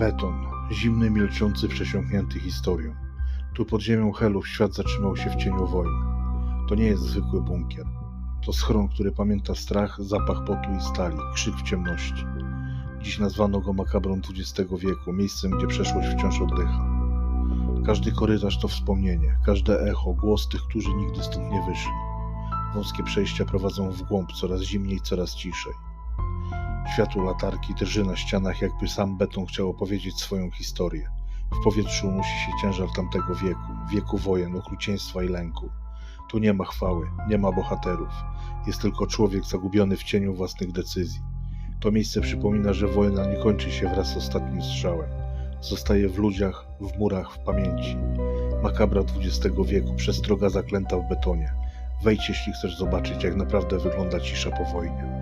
Beton, zimny, milczący, przesiąknięty historią. Tu pod ziemią Helów świat zatrzymał się w cieniu wojny. To nie jest zwykły bunkier. To schron, który pamięta strach, zapach potu i stali, krzyk w ciemności. Dziś nazwano go makabrą XX wieku, miejscem, gdzie przeszłość wciąż oddycha. Każdy korytarz to wspomnienie, każde echo, głos tych, którzy nigdy stąd nie wyszli. Wąskie przejścia prowadzą w głąb, coraz zimniej, coraz ciszej. Światło latarki drży na ścianach, jakby sam beton chciał opowiedzieć swoją historię. W powietrzu unosi się ciężar tamtego wieku, wieku wojen, okrucieństwa i lęku. Tu nie ma chwały, nie ma bohaterów. Jest tylko człowiek zagubiony w cieniu własnych decyzji. To miejsce przypomina, że wojna nie kończy się wraz z ostatnim strzałem. Zostaje w ludziach, w murach, w pamięci. Makabra XX wieku, przestroga zaklęta w betonie. Wejdź, jeśli chcesz zobaczyć, jak naprawdę wygląda cisza po wojnie.